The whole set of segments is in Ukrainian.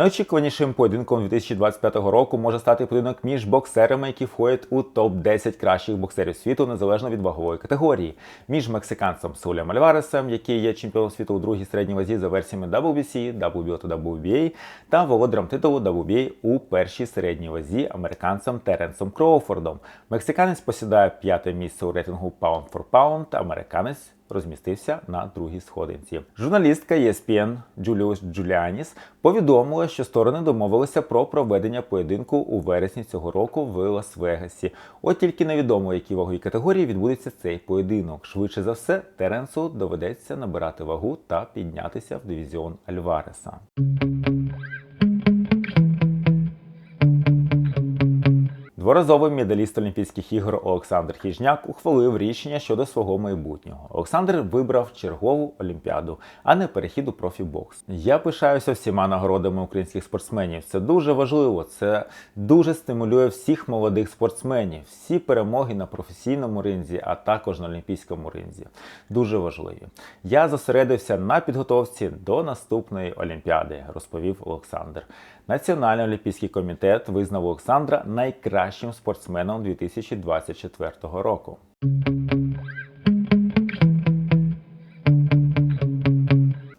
Найочікуванішим поєдинком 2025 року може стати поєдинок між боксерами, які входять у топ-10 кращих боксерів світу незалежно від вагової категорії, між мексиканцем Саулем Альваресом, який є чемпіоном світу у другій середній вазі за версіями WBC, WBO та WBA, та володарем титулу WBA у першій середній вазі американцем Теренсом Кроуфордом. Мексиканець посідає п'яте місце у рейтингу Pound for Pound, американець розмістився на другій сходинці. Журналістка ESPN Джуліус Джуліаніс повідомила, що сторони домовилися про проведення поєдинку у вересні цього року в Лас-Вегасі. От тільки невідомо, які якій ваговій категорії відбудеться цей поєдинок. Швидше за все, Теренсу доведеться набирати вагу та піднятися в дивізіон Альвареса. Дворазовий медаліст Олімпійських ігор Олександр Хіжняк ухвалив рішення щодо свого майбутнього. Олександр вибрав чергову олімпіаду, а не перехід у профібокс. Я пишаюся всіма нагородами українських спортсменів. Це дуже важливо. Це дуже стимулює всіх молодих спортсменів. Всі перемоги на професійному ринзі, а також на олімпійському ринзі. Дуже важливі. Я зосередився на підготовці до наступної олімпіади, розповів Олександр. Національний олімпійський комітет визнав Олександра найкращим спортсменом 2024 року.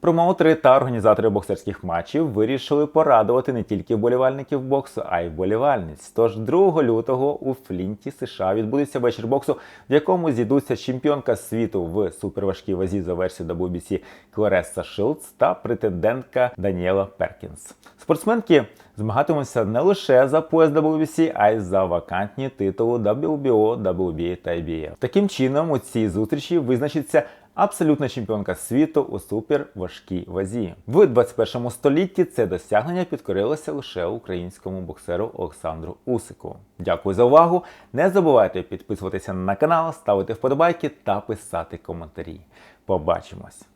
Промоутери та організатори боксерських матчів вирішили порадувати не тільки вболівальників боксу, а й вболівальниць. Тож 2 лютого у Флінті, США, відбудеться вечір боксу, в якому зійдуться чемпіонка світу в суперважкій вазі за версією WBC Клареса Шилдс та претендентка Даніела Перкінс. Спортсменки змагатимуться не лише за пояс WBC, а й за вакантні титули WBO, WBA та IBF. Таким чином, у цій зустрічі визначиться абсолютна чемпіонка світу у суперважкій вазі. В 21 столітті це досягнення підкорилося лише українському боксеру Олександру Усику. Дякую за увагу. Не забувайте підписуватися на канал, ставити вподобайки та писати коментарі. Побачимось!